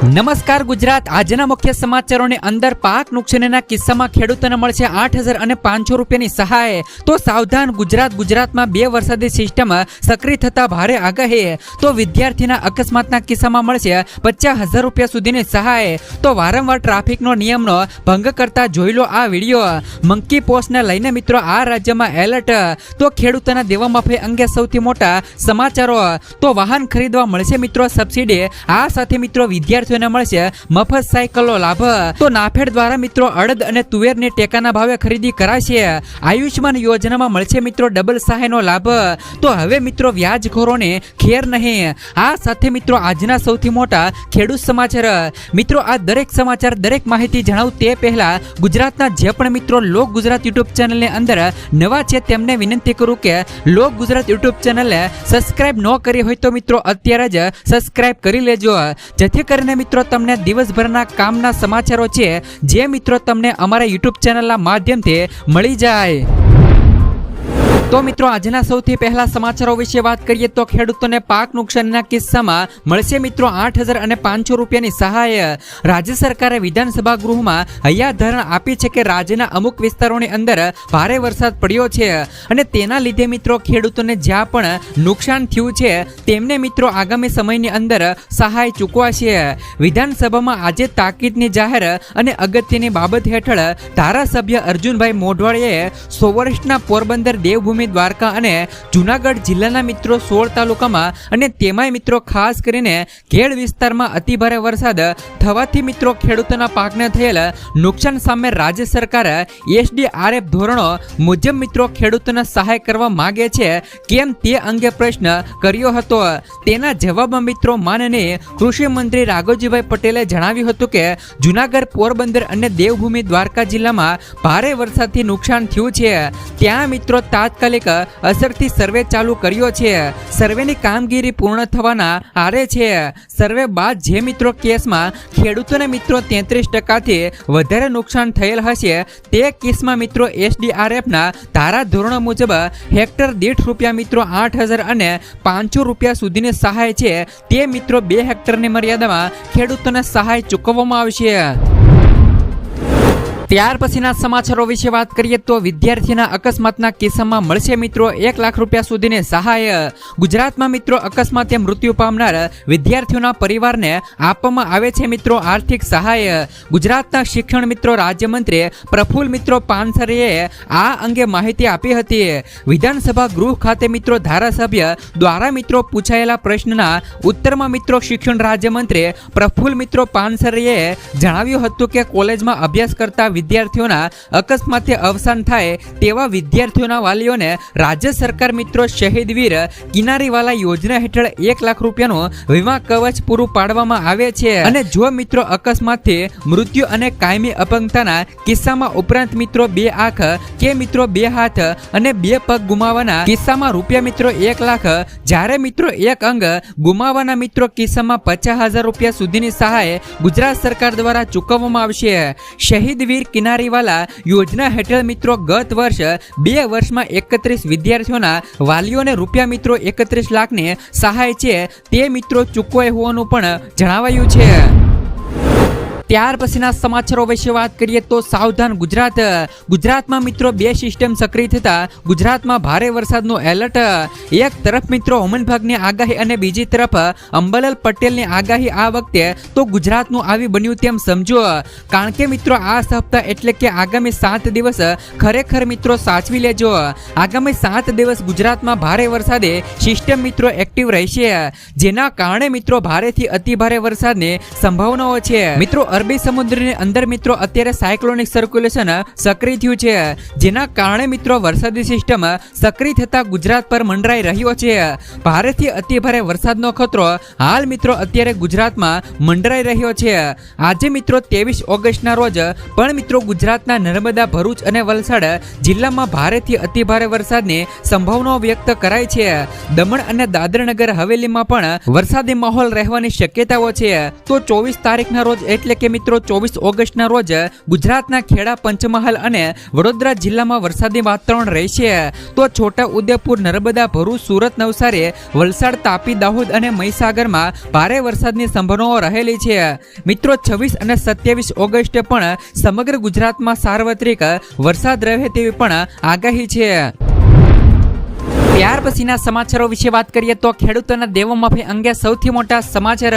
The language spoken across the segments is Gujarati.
નમસ્કાર ગુજરાત. આજના મુખ્ય સમાચારોની અંદર પાક નુકસાનીના કિસ્સામાં ખેડૂતોને મળશે આઠ હજાર અને પાંચસો રૂપિયાની સહાય. તો સાવધાન ગુજરાત. ગુજરાતમાં બે વરસાદી સિસ્ટમ સક્રિય થતા ભારે આગાહી. તો વિદ્યાર્થીના અકસ્માતના કિસ્સામાં મળશે પચાસ હજાર રૂપિયા સુધીની સહાય. તો વારંવાર ટ્રાફિકનો નિયમનો ભંગ કરતા જોઈ લો આ વીડિયો. મંકી પોસ્ટને લઈને મિત્રો આ રાજ્યમાં એલર્ટ. તો ખેડૂતોના દેવા માફી અંગે સૌથી મોટા સમાચારો. તો વાહન ખરીદવા મળશે મિત્રો સબસિડી. આ સાથે મિત્રો વિદ્યાર્થીઓને મળશે. મફત સાયકલનો લાભ. તો નાફેડ દ્વારા મિત્રો અડદ અને તુવેરની ટેકાના ભાવે ખરીદી કરાશે. આયુષ્માન યોજનામાં મળશે મિત્રો ડબલ સહાયનો લાભ. તો હવે મિત્રો વ્યાજખોરોને ખેર નહીં. આ સાથે મિત્રો આજના સૌથી મોટા ખેડૂત સમાચાર. મિત્રો આ દરેક સમાચાર, દરેક માહિતી જણાવું તે પહેલા ગુજરાતના જે પણ મિત્રો લોક ગુજરાત યુટ્યુબ ચેનલની અંદર નવા છે તેમને વિનંતી કરું કે લોક ગુજરાત યુટ્યુબ ચેનલને સબસ્ક્રાઇબ ન કરી હોય તો મિત્રો અત્યારે જ સબસ્ક્રાઇબ કરી લેજો. જેથી કરીને મિત્રો, તમને દિવસભરના કામના સમાચારો છે જે મિત્રો તમને અમારા યુટ્યુબ ચેનલના માધ્યમથી મળી જાય. તો મિત્રો, આજના સૌથી પહેલા સમાચારો વિશે વાત કરીએ તો ખેડૂતોને પાક નુકસાનના કિસ્સામાં મળશે મિત્રો આઠ હજાર અને પાંચસો રૂપિયાની સહાય. રાજ્ય સરકારે વિધાનસભા ગૃહમાં હૈયા ધરણ આપી છે કે રાજ્યના અમુક વિસ્તારોની અંદર ભારે વરસાદ પડ્યો છે અને તેના લીધે મિત્રો ખેડૂતોને જ્યાં પણ નુકસાન થયું છે, તેમને મિત્રો આગામી સમયની અંદર સહાય ચૂકવાશે. વિધાનસભામાં આજે તાકીદની જાહેર અને અગત્યની બાબત હેઠળ ધારાસભ્ય અર્જુનભાઈ મોઢવાડીએ સો વર્ષના પોરબંદર દેવભૂમિ દ્વારકા અને જૂનાગઢ જિલ્લાના મિત્રો સોળ તાલુકામાં અને તેમાંય મિત્રો ખાસ કરીને ખેડ વિસ્તારમાં અતિભારે વરસાદ, થવાથી મિત્રો ખેડૂતોના પાકને થયેલ નુકસાન સામે રાજ્ય સરકાર એસડીઆરએફ ધોરણો મુજબ મિત્રો ખેડૂતોને સહાય કરવા માગે છે કેમ તે અંગે પ્રશ્ન કર્યો હતો. તેના જવાબમાં મિત્રો માનનીય કૃષિ મંત્રી રાઘવજીભાઈ પટેલે જણાવ્યું હતું કે, જુનાગઢ પોરબંદર અને દેવભૂમિ દ્વારકા જિલ્લામાં ભારે વરસાદથી નુકસાન થયું છે. ત્યાં મિત્રો તાત્કાલિક અસરથી સર્વે ચાલુ કર્યો છે. સર્વેની કામગીરી પૂર્ણ થવાના આરે છે. સર્વે બાદ જે મિત્રો કેસમાં ખેડૂતોને મિત્રો તેત્રીસ ટકાથી વધારે નુકસાન થયેલ હશે, તે કેસમાં મિત્રો એસડીઆરએફના ધારા ધોરણો મુજબ હેક્ટર દીઠ રૂપિયા મિત્રો આઠ હજાર અને પાંચસો રૂપિયા સુધીની સહાય છે. તે મિત્રો બે હેક્ટરની મર્યાદામાં ખેડૂતોને સહાય ચૂકવવામાં આવશે. ત્યાર પછીના સમાચારો વિશે વાત કરીએ તો વિદ્યાર્થીના અકસ્માતના કિસ્સામાં મળશે મિત્રો એક લાખ રૂપિયા સુધીની સહાય. ગુજરાતમાં મિત્રો અકસ્માતે મૃત્યુ પામનાર વિદ્યાર્થીઓના પરિવારને આપવામાં આવે છે મિત્રો આર્થિક સહાય. ગુજરાતના શિક્ષણ મિત્રો, રાજ્યમંત્રી પ્રફુલ મિત્રો પાનસરીએ આ અંગે માહિતી આપી હતી. વિધાનસભા ગૃહ ખાતે મિત્રો ધારાસભ્ય દ્વારા મિત્રો પૂછાયેલા પ્રશ્નના ઉત્તરમાં મિત્રો શિક્ષણ રાજ્યમંત્રી પ્રફુલ મિત્રો પાનસરીએ જણાવ્યું હતું કે કોલેજમાં અભ્યાસ કરતા વિદ્યાર્થીઓના અકસ્માતે અવસાન થાય તેવા વિદ્યાર્થીઓના વાલીઓને રાજ્ય સરકાર મિત્રો શહીદ વીર કિનારીવાલા યોજના હેઠળ એક લાખ રૂપિયાનું વીમા કવચ પૂરું પાડવામાં આવે છે. અને જો મિત્રો અકસ્માતથી મૃત્યુ અને કાયમી અપંગતાના કિસ્સામાં ઉપરાંત મિત્રો બે આંખ કે મિત્રો બે હાથ અને બે પગ ગુમાવવાના કિસ્સામાં રૂપિયા મિત્રો એક લાખ, જ્યારે મિત્રો એક અંગ ગુમાવવાના મિત્રો કિસ્સામાં પચાસ હજાર રૂપિયા સુધીની સહાય ગુજરાત સરકાર દ્વારા ચૂકવવામાં આવશે. શહીદ વીર કિનારીવાલા યોજના હેઠળ મિત્રો ગત વર્ષ બે વર્ષમાં એકત્રીસ વિદ્યાર્થીઓના વાલીઓને રૂપિયા મિત્રો એકત્રીસ લાખની સહાય છે તે મિત્રો ચૂકવાય હોવાનું પણ જણાવાયું છે. ત્યાર પછીના સમાચારો વિશે વાત કરીએ તો સાવધાન ગુજરાત. ગુજરાતમાં મિત્રો બે સિસ્ટમ સક્રિય થતા. ગુજરાતમાં ભારે વરસાદનો એલર્ટ એક તરફ મિત્રો વિભાગની આગાહી અને બીજી તરફ અંબાલાલ પટેલની આગાહી આ વખતે તો ગુજરાતનું આવી બન્યું તેમ સમજો. કારણ કે મિત્રો આ સપ્તાહ એટલે કે આગામી સાત દિવસ ખરેખર મિત્રો સાચવી લેજો. આગામી સાત દિવસ ગુજરાતમાં ભારે વરસાદે સિસ્ટમ મિત્રો એક્ટિવ રહેશે. જેના કારણે મિત્રો ભારેથી અતિ ભારે વરસાદની સંભાવનાઓ છે. મિત્રો અરબી સમુદ્રની અંદર મિત્રો અત્યારે સાયક્લોનિક સર્ક્યુલેશન સક્રિય થયું છે. જેના કારણે મિત્રો વરસાદી સિસ્ટમ સક્રિય થતા ગુજરાત પર મંડરાઈ રહ્યો છે. ભારેથી અતિભારે વરસાદનો ખતરો હાલ મિત્રો અત્યારે ગુજરાતમાં મંડરાઈ રહ્યો છે. આજે મિત્રો ત્રેવીસ ઓગસ્ટના રોજ પણ મિત્રો ગુજરાતના નર્મદા, ભરૂચ અને વલસાડ જિલ્લામાં ભારેથી અતિભારે વરસાદની સંભાવનાઓ વ્યક્ત કરાઈ છે. દમણ અને દાદરનગર હવેલીમાં પણ વરસાદી માહોલ રહેવાની શક્યતાઓ છે. તો ચોવીસ તારીખના રોજ એટલે કે મિત્રો, ચોવીસ ઓગસ્ટના રોજ ગુજરાતના ખેડા, પંચમહાલ અને વડોદરા જિલ્લામાં વરસાદી વાતાવરણ રહેશે. તો છોટા ઉદેપુર, નર્મદા, ભરૂચ, સુરત, નવસારી, વલસાડ, તાપી, દાહોદ અને મહીસાગરમાં ભારે વરસાદની સંભાવનાઓ રહેલી છે. મિત્રો, છવ્વીસ અને સત્યાવીસ ઓગસ્ટે પણ સમગ્ર ગુજરાતમાં સાર્વત્રિક વરસાદ રહે તેવી પણ આગાહી છે. ત્યાર પછીના સમાચારો વિશે વાત કરીએ તો ખેડૂતોના દેવો માફી અંગે સૌથી મોટા સમાચાર,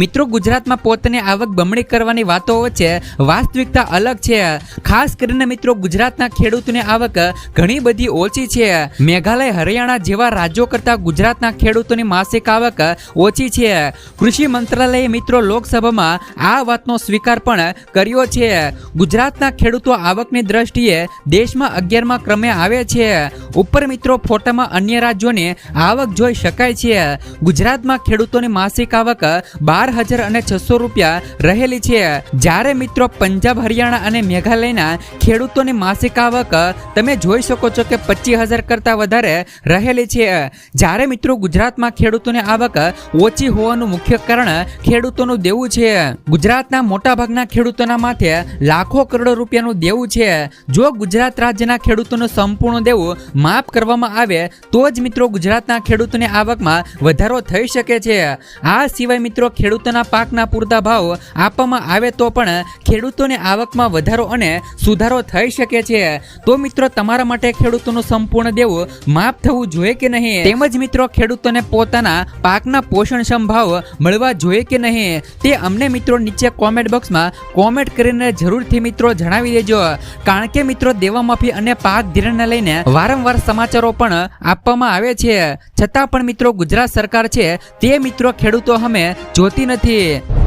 મિત્રો ગુજરાતમાં પોતાની આવક બમણી કરવાની વાતો વચ્ચે વાસ્તવિકતા અલગ છે. ખાસ કરીને મિત્રો ગુજરાતના ખેડૂતોની આવક ઘણી બધી ઓછી છે. મેઘાલય, હરિયાણા જેવા રાજ્યો કરતા ગુજરાતના ખેડૂતોની માસિક આવક ઓછી છે. કૃષિ મંત્રાલયે મિત્રો લોકસભામાં આ વાતનો સ્વીકાર પણ કર્યો છે. ગુજરાતના ખેડૂતો આવકની દ્રષ્ટિએ દેશમાં અગિયારમાં ક્રમે આવે છે. ઉપર મિત્રો ફોટામાં અન્ય રાજ્યોની આવક જોઈ શકાય છે. ગુજરાતમાં ખેડૂતોની માસિક આવક બાર હજાર અને છસો રૂપિયા રહેલી છે. જ્યારે મિત્રો પંજાબ, હરિયાણા અને મેઘાલયના ખેડૂતોની માસિક આવક તમે જોઈ શકો છો કે પચીસ હજાર કરતાં વધારે રહેલી છે. જ્યારે મિત્રો ગુજરાતમાં ખેડૂતોની આવક ઓછી હોવાનું મુખ્ય કારણ ખેડૂતોનું દેવું છે. ગુજરાતના મોટાભાગના ખેડૂતોના માથે લાખો કરોડો રૂપિયાનું દેવું છે. જો ગુજરાત રાજ્યના ખેડૂતોનું સંપૂર્ણ દેવું માફ કરવામાં આવે તો જ મિત્રો ગુજરાતના ખેડૂતોને આવકમાં વધારો થઈ શકે છે. આ સિવાય મિત્રો ખેડૂતોના પાકના પૂરતા ભાવ આપવામાં આવે તો પણ ખેડૂતોને આવકમાં વધારો અને સુધારો થઈ શકે છે. તો મિત્રો તમારા માટે ખેડૂતોનું સંપૂર્ણ દેવું માફ થવું જોઈએ કે નહીં? તેમજ મિત્રો ખેડૂતોને પોતાના પાકના પોષણ સંભાવ મળવા જોઈએ કે નહીં? તે અમને મિત્રો નીચે કોમેન્ટ બોક્સમાં કોમેન્ટ કરીને જરૂરથી મિત્રો જણાવી દેજો. કારણ કે મિત્રો દેવા માફી અને પાક ધીરણને લઈને વારંવાર સમાચારો પણ આપવામાં આવે છે. છતાં પણ મિત્રો ગુજરાત સરકાર છે, તે મિત્રો ખેડૂતો અમે જોતી નથી.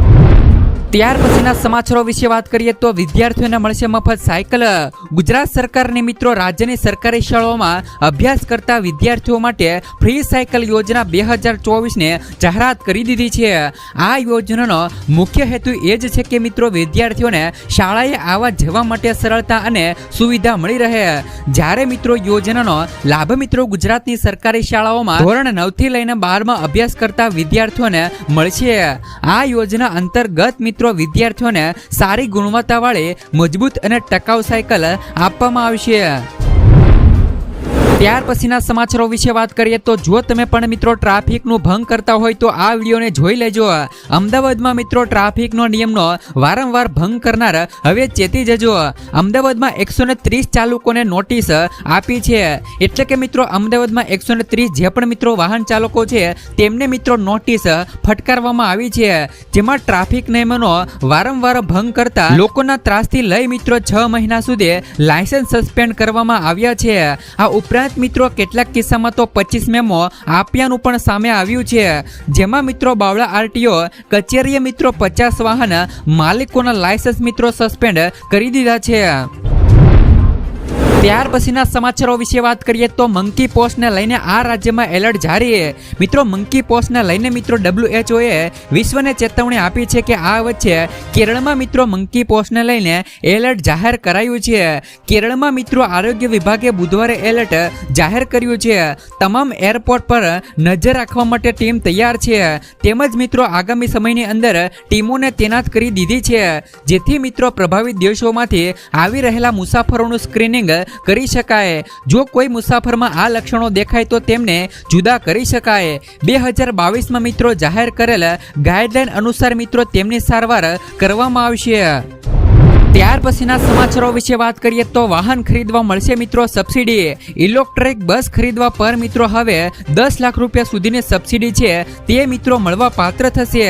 ત્યાર પછીના સમાચારો વિશે વાત કરીએ તો વિદ્યાર્થીઓને મળશે મફત સાયકલ. ગુજરાત સરકારની મિત્રો રાજ્યની સરકારી શાળાઓમાં અભ્યાસ કરતા વિદ્યાર્થીઓ માટે ફ્રી સાયકલ યોજના બે હજાર ચોવીસને જાહેરાત કરી દીધી છે. આ યોજનાનો મુખ્ય હેતુ એ જ છે કે મિત્રો વિદ્યાર્થીઓને શાળાએ આવવા જવા માટે સરળતા અને સુવિધા મળી રહે. જ્યારે મિત્રો યોજનાનો લાભ મિત્રો ગુજરાતની સરકારી શાળાઓમાં ધોરણ નવથી લઈને બારમાં અભ્યાસ કરતા વિદ્યાર્થીઓને મળશે. આ યોજના અંતર્ગત મિત્રો વિદ્યાર્થીઓને સારી ગુણવત્તાવાળી મજબૂત અને ટકાઉ સાયકલ આપવામાં આવશે. ત્યાર પછીના સમાચારો વિશે વાત કરીએ તો જો તમે પણ મિત્રો ટ્રાફિકનું ભંગ કરતા હોય તો આ વિડીયોને જોઈ લેજો. અમદાવાદમાં મિત્રો ટ્રાફિકનો નિયમનો વારંવાર ભંગ કરનાર હવે ચેતી જજો. અમદાવાદમાં એકસો ત્રીસ ચાલકોને નોટિસ આપી છે. એટલે કે મિત્રો અમદાવાદમાં એકસો ત્રીસ જે પણ મિત્રો વાહન ચાલકો છે, તેમને મિત્રો નોટિસ ફટકારવામાં આવી છે. જેમાં ટ્રાફિક નિયમોનો વારંવાર ભંગ કરતા લોકોના ત્રાસથી લઈ મિત્રો છ મહિના સુધી લાયસન્સ સસ્પેન્ડ કરવામાં આવ્યા છે. આ ઉપરાંત મિત્રો કેટલાક કિસ્સામાં તો પચીસ મેમો આપ્યાનું પણ સામે આવ્યું છે. જેમાં મિત્રો બાવળા આરટીઓ, કચેરીએ મિત્રો પચાસ વાહન, માલિકોના લાયસન્સ મિત્રો સસ્પેન્ડ કરી દીધા છે. ત્યાર પછીના સમાચારો વિશે વાત કરીએ તો મંકી પોસ્ટને લઈને આ રાજ્યમાં એલર્ટ જારી મિત્રો મંકી પોસ્ટને લઈને મિત્રો ડબ્લ્યુએચઓએ વિશ્વને ચેતવણી આપી છે કે આ વચ્ચે કેરળમાં મિત્રો મંકી પોસ્ટને લઈને એલર્ટ જાહેર કરાયું છે. કેરળમાં મિત્રો આરોગ્ય વિભાગે બુધવારે એલર્ટ જાહેર કર્યું છે. તમામ એરપોર્ટ પર નજર રાખવા માટે ટીમ તૈયાર છે. તેમજ મિત્રો આગામી સમયની અંદર ટીમોને તૈનાત કરી દીધી છે. જેથી મિત્રો પ્રભાવિત દેશોમાંથી આવી રહેલા મુસાફરોનું સ્ક્રીનિંગ કરી શકાય. જો કોઈ મુસાફરમાં આ લક્ષણો દેખાય તો તેમને જુદા કરી શકાય. બે હજાર બાવીસમાં મિત્રો જાહેર કરેલ ગાઈડલાઈન અનુસાર મિત્રો, તેમની સારવાર કરવામાં આવશે. ત્યાર પછીના સમાચારો વિશે વાત કરીએ તો વાહન ખરીદવા મળશે મિત્રો સબસિડી. ઇલેક્ટ્રિક બસ ખરીદવા પર મિત્રો હવે દસ લાખ રૂપિયા સુધીની સબસિડી છે, તે મિત્રો મળવા પાત્ર થશે.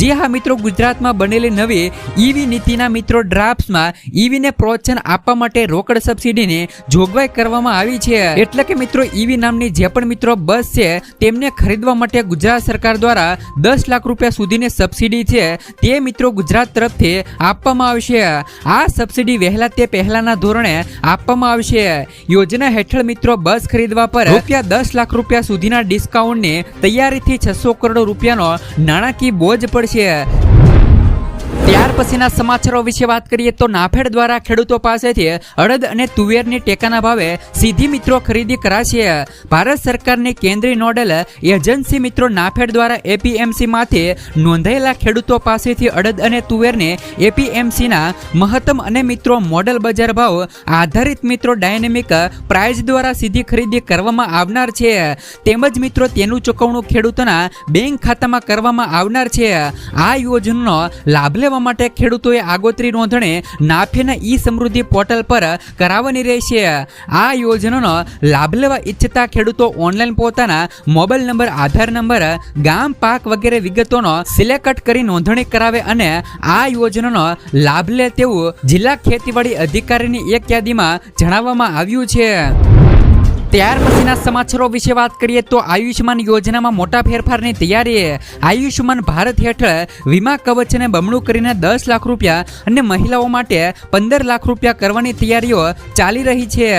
જી હા મિત્રો, ગુજરાતમાં બનેલી નવી ઈવી નીતિના મિત્રો ડ્રાફ્ટમાં ઈવીને પ્રોત્સાહન આપવા માટે રોકડ સબસિડીની જોગવાઈ કરવામાં આવી છે. એટલે કે મિત્રો ઈવી નામની જે પણ મિત્રો બસ છે, તેમને ખરીદવા માટે ગુજરાત સરકાર દ્વારા દસ લાખ રૂપિયા સુધીની સબસિડી છે, તે મિત્રો ગુજરાત તરફથી આપવામાં આવશે. આ સબસિડી વહેલા તે પહેલાના ધોરણે આપવામાં આવશે. યોજના હેઠળ મિત્રો બસ ખરીદવા પર રૂપિયા દસ લાખ રૂપિયા સુધીના ડિસ્કાઉન્ટની તૈયારીથી છસો કરોડ રૂપિયાનો નાણાકીય બોજ પડશે. ત્યાર પછીના સમાચારો વિશે વાત કરીએ તો નાફેડ દ્વારા ખેડૂતો પાસેથી અડદ અને તુવેરની ટેકાના ભાવે સીધી મિત્રો ખરીદી કરાશે. ભારત સરકારની કેન્દ્રીય નોડલ એજન્સી મિત્રો નાફેડ દ્વારા એપીએમસીમાંથી નોંધાયેલા ખેડૂતો પાસેથી અડદ અને તુવેરને એપીએમસીના મહત્તમ અને મિત્રો મોડલ બજાર ભાવ આધારિત મિત્રો ડાયનેમિક પ્રાઇઝ દ્વારા સીધી ખરીદી કરવામાં આવનાર છે. તેમજ મિત્રો તેનું ચૂકવણું ખેડૂતોના બેંક ખાતામાં કરવામાં આવનાર છે. આ યોજનાનો લાભ લેવા માટે ખેડૂતોએ આગોતરી નોંધણી નાફેના ઈ સમૃદ્ધિ પોર્ટલ પર કરાવવાની રહેશે. આ યોજનાનો લાભ લેવા ઈચ્છતા ખેડૂતો ઓનલાઈન પોતાના મોબાઈલ નંબર, આધાર નંબર, ગામ, પાક વગેરે વિગતોનો સિલેક્ટ કરી નોંધણી કરાવે અને આ યોજનાનો લાભ લે તેવું જિલ્લા ખેતીવાડી અધિકારીની એક યાદીમાં જણાવવામાં આવ્યું છે. ત્યાર પછીના સમાચારો વિશે વાત કરીએ તો આયુષ્યમાન યોજનામાં મોટા ફેરફારની તૈયારી આયુષ્યમાન ભારત હેઠળ વીમા કવચને બમણું કરીને દસ લાખ રૂપિયા અને મહિલાઓ માટે પંદર લાખ રૂપિયા કરવાની તૈયારીઓ ચાલી રહી છે.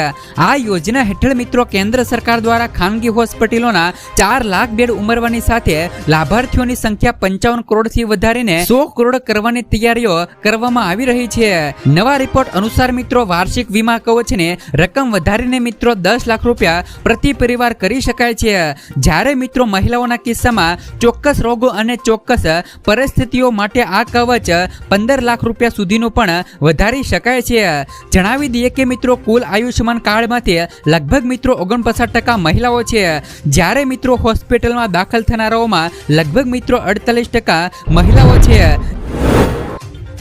આ યોજના હેઠળ મિત્રો કેન્દ્ર સરકાર દ્વારા ખાનગી હોસ્પિટલોના ચાર લાખ બેડ ઉમરવાની સાથે લાભાર્થીઓની સંખ્યા પંચાવન કરોડથી વધારીને સો કરોડ કરવાની તૈયારીઓ કરવામાં આવી રહી છે. નવા રિપોર્ટ અનુસાર મિત્રો વાર્ષિક વીમા કવચને રકમ વધારીને મિત્રો દસ લાખ રૂપિયા પ્રતિ પરિવાર કરી શકાય છે. જ્યારે મિત્રો મહિલાઓના કિસ્સામાં ચોક્કસ રોગો અને ચોક્કસ પરિસ્થિતિઓ માટે આ કવચ પંદર લાખ રૂપિયા સુધીનું પણ વધારી શકાય છે. જણાવી દઈએ કે મિત્રો કુલ આયુષ્યમાન કાર્ડમાંથી લગભગ મિત્રો ઓગણપચાસ ટકા મહિલાઓ છે. જ્યારે મિત્રો હોસ્પિટલમાં દાખલ થનારાઓમાં લગભગ મિત્રો અડતાલીસ ટકા મહિલાઓ છે.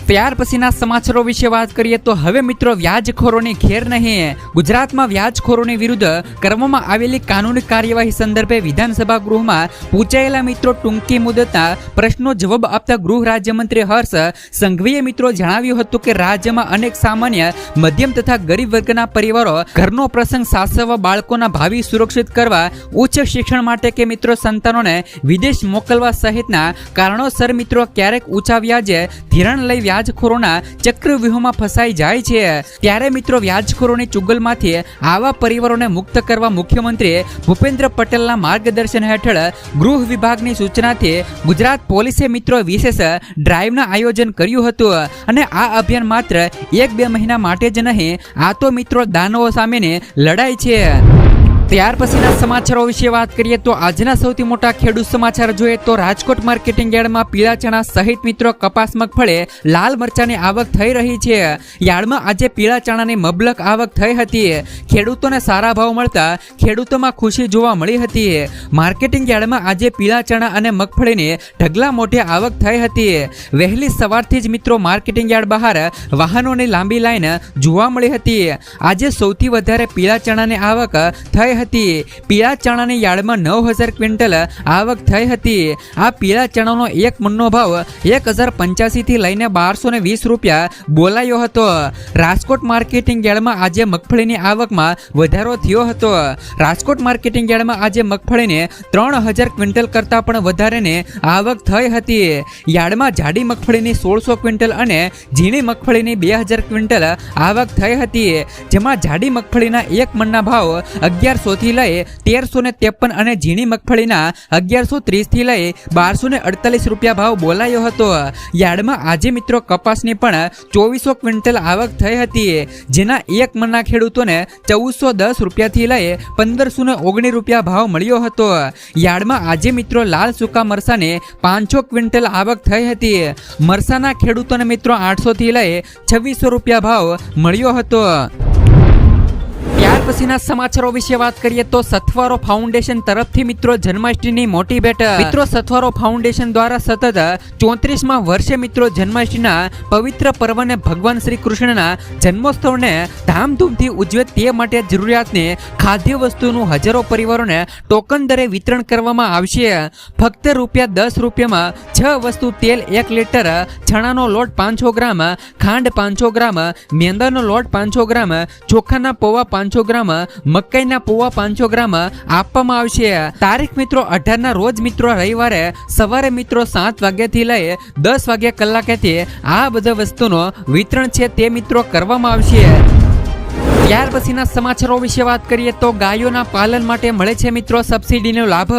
ત્યાર પછીના સમાચારો વિશે વાત કરીએ તો હવે મિત્રો વ્યાજખોરોની ખેર નહીં ગુજરાતમાં વ્યાજખોરોની વિરુદ્ધ કરવામાં આવેલી કાનૂની કાર્યવાહી સંદર્ભે વિધાનસભા ગૃહમાં પૂછાયેલા મિત્રો ટૂંકી મુદતના પ્રશ્નો જવાબ આપતા ગૃહ રાજ્યમંત્રી હર્ષ સંઘવીએ મિત્રો જણાવ્યું હતું કે રાજ્યમાં અનેક સામાન્ય, મધ્યમ તથા ગરીબ વર્ગના પરિવારો ઘરનો પ્રસંગ સાસવવા બાળકોના ભાવિ સુરક્ષિત કરવા, ઉચ્ચ શિક્ષણ માટે કે મિત્રો સંતાનોને વિદેશ મોકલવા સહિતના કારણોસર મિત્રો ક્યારેક ઊંચા વ્યાજે ધિરાણ લઈ વ્યાજખોરોના ચક્રવ્યૂહમાં ફસાઈ જાય છે. ત્યારે મિત્રો વ્યાજખોરોની ચુગલમાંથી આવા પરિવારોને મુક્ત કરવા મુખ્યમંત્રી ભૂપેન્દ્ર પટેલના માર્ગદર્શન હેઠળ ગૃહ વિભાગની સૂચનાથી ગુજરાત પોલીસે મિત્રો વિશેષ ડ્રાઈવનું આયોજન કર્યું હતું. અને આ અભિયાન માત્ર એક બે મહિના માટે જ નહીં, આ તો મિત્રો દાનવો સામેની લડાઈ છે. ત્યાર પછીના સમાચારો વિશે વાત કરીએ તો આજના સૌથી મોટા ખેડૂત સમાચાર જોઈએ તો રાજકોટ માર્કેટિંગ યાર્ડમાં પીળા ચણા સહિત મિત્રો કપાસ મગફળે લાલ મરચાની આવક થઈ રહી છે. યાર્ડમાં આજે પીળા ચણાની મબલક આવક થઈ હતી. ખેડૂતોને સારા ભાવ મળતા ખેડૂતોમાં ખુશી જોવા મળી હતી. માર્કેટિંગ યાર્ડમાં આજે પીળા ચણા અને મગફળીની ઢગલા મોટી આવક થઈ હતી. વહેલી સવારથી જ મિત્રો માર્કેટિંગ યાર્ડ બહાર વાહનોની લાંબી લાઈન જોવા મળી હતી. આજે સૌથી વધારે પીળા ચણાની આવક થઈ હતી. પીળા ચણાની યાર્ડમાં નવ હજાર ક્વિન્ટલ આવક થઈ હતી. આ પીળા ચણાનો એક મણનો ભાવ એક હજાર પંચ્યાસીથી લઈને બારસો ને વીસ રૂપિયા બોલાયો હતો. રાજકોટ માર્કેટિંગ યાર્ડમાં આજે મગફળીની આવકમાં વધારો થયો હતો. રાજકોટ માર્કેટિંગ યાર્ડમાં આજે મગફળીને ત્રણ હજાર ક્વિન્ટલ કરતાં પણ વધારેને આવક થઈ હતી. યાર્ડમાં જાડી મગફળીની સોળસો ક્વિન્ટલ અને ઝીણી મગફળીની બે હજાર ક્વિન્ટલ આવક થઈ હતી. જેમાં જાડી મગફળીના એક મણના ભાવ અગિયારસો થી લઈ તેરસો ને ત્રેપન અને ઝીણી મગફળીના અગિયારસો ત્રીસથી લઈ બારસો ને અડતાલીસ રૂપિયા ભાવ બોલાયો હતો. યાર્ડમાં આજે મિત્રો કપાસની પણ ચોવીસો ક્વિન્ટલ આવક થઈ હતી, જેના એક મનના ખેડૂતોને ચૌદસો દસ રૂપિયાથી લઈ પંદરસો ને ઓગણીસ રૂપિયા ભાવ મળ્યો હતો. યાર્ડમાં આજે મિત્રો લાલ સૂકા મરસાને પાંચસો ક્વિન્ટલ આવક થઈ હતી. મરસાના ખેડૂતોને મિત્રો આઠસોથી લઈ છવ્વીસો રૂપિયા ભાવ મળ્યો હતો. પછીના સમાચારો વિશે વાત કરીએ તો સથવારો ફાઉન્ડેશન તરફથી મિત્રો જન્માષ્ટમીની મોટી ભેટ. મિત્રો, સથવારો ફાઉન્ડેશન દ્વારા સતત ચોત્રીસમાં વર્ષે મિત્રો જન્માષ્ટમીના પવિત્ર પર્વને ભગવાન શ્રી કૃષ્ણના જન્મોત્સવને ધામધૂમથી ઉજવે તે માટે જરૂરિયાતને ખાદ્ય વસ્તુનું હજારો પરિવારોને ટોકન દરે વિતરણ કરવામાં આવશે. ફક્ત રૂપિયા દસ રૂપિયામાં છ વસ્તુ તેલ એક લીટર ચણાનો લોટ પાંચસો ગ્રામ, ખાંડ પાંચસો ગ્રામ, મેંદાનો લોટ પાંચસો ગ્રામ, ચોખાના પૌવા પાંચસો ગ્રામ મકાઈના પૌવા પાંચસો ગ્રામ આપવામાં આવશે. તારીખ મિત્રો અઢારના રોજ મિત્રો રવિવારે સવારે મિત્રો સાત વાગ્યાથી લઈ દસ વાગ્યા કલાકેથી આ બધા વસ્તુનો વિતરણ છે તે મિત્રો કરવામાં આવશે. ત્યાર પછીના સમાચારો વિશે વાત કરીએ તો ગાયોના પાલન માટે મળે છે મિત્રો સબસિડીનો લાભ.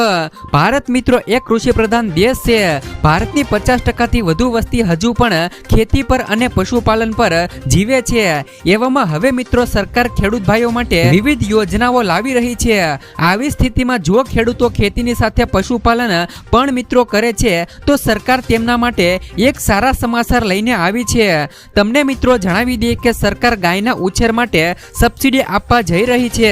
ભારત મિત્રો એક કૃષિ પ્રધાન દેશ છે. ભારતની પચાસ ટકાથી વધુ વસ્તી હજુ પણ ખેતી પર અને પશુપાલન પર જીવે છે. એવામાં હવે મિત્રો સરકાર ખેડૂત ભાઈઓ માટે વિવિધ યોજનાઓ લાવી રહી છે. આવી સ્થિતિમાં જો ખેડૂતો ખેતીની સાથે પશુપાલન પણ મિત્રો કરે છે, તો સરકાર તેમના માટે એક સારા સમાચાર લઈને આવી છે. તમને મિત્રો જણાવી દઈએ કે સરકાર ગાયના ઉછેર માટે સબસિડી આપવા જઈ રહી છે.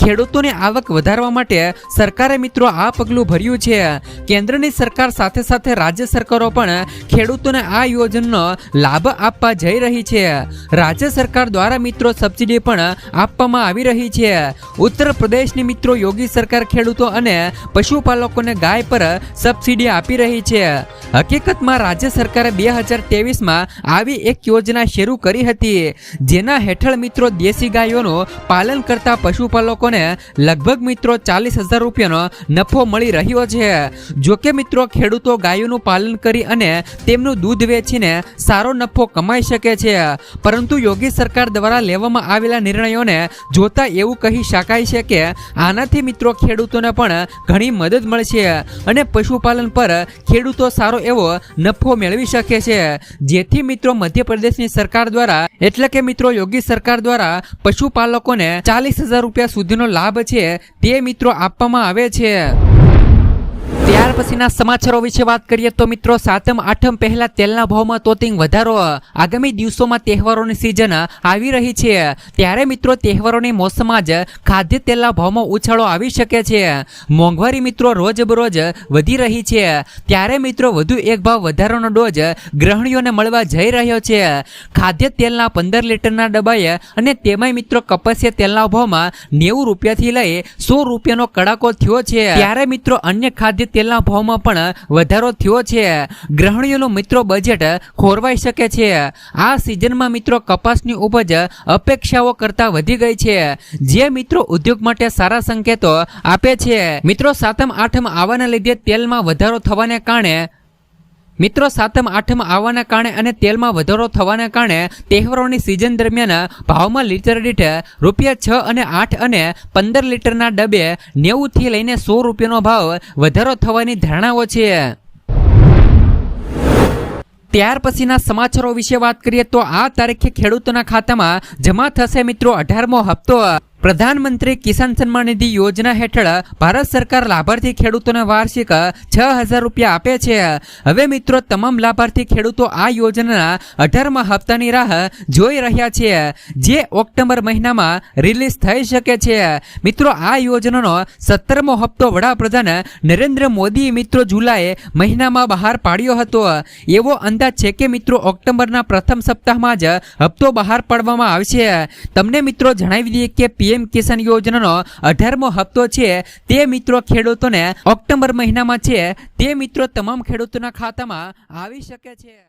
ખેડૂતોની આવક વધારવા માટે સરકારે મિત્રો આ પગલું ભર્યું છે. કેન્દ્રની સરકાર સાથે સાથે રાજ્ય સરકારો પણ ખેડૂતોને આ યોજનાનો લાભ આપવા જઈ રહી છે. રાજ્ય સરકાર દ્વારા મિત્રો સબસિડી પણ આપવામાં આવી રહી છે. ઉત્તર પ્રદેશની મિત્રો યોગી સરકાર ખેડૂતો અને પશુપાલકોને ગાય પર સબસિડી આપી રહી છે. હકીકતમાં રાજ્ય સરકારે બે હજાર ત્રેવીસમાં આવી એક યોજના શરૂ કરી હતી. જેના હેઠળ મિત્રો દેશી ગાયોનું પાલન કરતા પશુપાલકોને લગભગ મિત્રો ચાલીસ હજાર રૂપિયાનો નફો મળી રહ્યો છે. જોકે મિત્રો ખેડૂતો ગાયોનું પાલન કરી અને તેમનું દૂધ વેચીને સારો નફો કમાઈ શકે છે. પરંતુ યોગી સરકાર દ્વારા લેવામાં આવેલા નિર્ણયોને જોતા એવું કહી શકાય છે કે આનાથી મિત્રો ખેડૂતોને પણ ઘણી મદદ મળશે અને પશુપાલન પર ખેડૂતો સારો એવો નફો મેળવી શકે છે. જેથી મિત્રો મધ્યપ્રદેશની સરકાર દ્વારા એટલે કે મિત્રો યોગી સરકાર દ્વારા પશુપાલકોને ચાલીસ હજાર રૂપિયા સુધીનો લાભ છે તે મિત્રો આપવામાં આવે છે. ત્યાર પછીના સમાચારો વિશે વાત કરીએ તો મિત્રો, સાતમ, આઠમ પહેલા તેલના ભાવમાં તોતિંગ વધારો. આગામી દિવસોમાં તહેવારોની સિઝન આવી રહી છે. ત્યારે મિત્રો, તહેવારોની મોસમમાં જ ખાદ્ય તેલના ભાવમાં ઉછાળો આવી શકે છે. મોંઘવારી મિત્રો રોજબરોજ વધી રહી છે. ત્યારે મિત્રો, વધુ એક ભાવ વધારાનો ડોઝ ગ્રહણીઓને મળવા જઈ રહ્યો છે. ખાદ્ય તેલના પંદર લીટરના ડબ્બાએ અને તેમાંય મિત્રો, કપાસિયા તેલના ભાવમાં નેવું રૂપિયાથી લઈ સો રૂપિયાનો કડાકો થયો છે. ત્યારે મિત્રો, અન્ય ખાદ્ય તેલના ભાવમાં પણ વધારો થયો છે. ગ્રહણીઓનું મિત્રો બજેટ ખોરવાઈ શકે છે. આ સિઝનમાં મિત્રો કપાસની ઉપજ અપેક્ષાઓ કરતાં વધી ગઈ છે. જે મિત્રો ઉદ્યોગ માટે સારા સંકેતો આપે છે. મિત્રો સાતમ, આઠમ આવવાના લીધે તેલમાં વધારો થવાને કારણે મિત્રો સાતમ, આઠમ આવવાના કારણે અને તેલમાં વધારો થવાના કારણે તહેવારોની સિઝન દરમિયાન ભાવમાં લીટર દીઠ રૂપિયા છ અને આઠ અને પંદર લીટરના ડબે નેવુંથી લઈને સો રૂપિયાનો ભાવ વધારો થવાની ધારણાઓ છે. ત્યાર પછીના સમાચારો વિશે વાત કરીએ તો આ તારીખે ખેડૂતોના ખાતામાં જમા થશે મિત્રો અઢારમો હપ્તો. પ્રધાનમંત્રી કિસાન સન્માન નિધિ યોજના હેઠળ ભારત સરકાર લાભાર્થી ખેડૂતોને વાર્ષિક છ હજાર રૂપિયા આપે છે. હવે મિત્રો, તમામ લાભાર્થી ખેડૂતો આ યોજનાના અઢારમા હપ્તાની રાહ જોઈ રહ્યા છે, જે ઓક્ટોબર મહિનામાં રિલીઝ થઈ શકે છે. મિત્રો, આ યોજનાનો સત્તરમો હપ્તો વડાપ્રધાન નરેન્દ્ર મોદી મિત્રો જુલાઈ મહિનામાં બહાર પાડ્યો હતો. એવો અંદાજ છે કે મિત્રો, ઓક્ટોબરના પ્રથમ સપ્તાહમાં જ હપ્તો બહાર પાડવામાં આવશે. તમને મિત્રો જણાવી દઈએ કે પીએમ કિસાન યોજનાનો અઢારમો હપ્તો છે. તે મિત્રો ખેડૂતોને ઓક્ટોબર મહિનામાં છે. તે મિત્રો તમામ ખેડૂતોના ખાતામાં આવી શકે છે.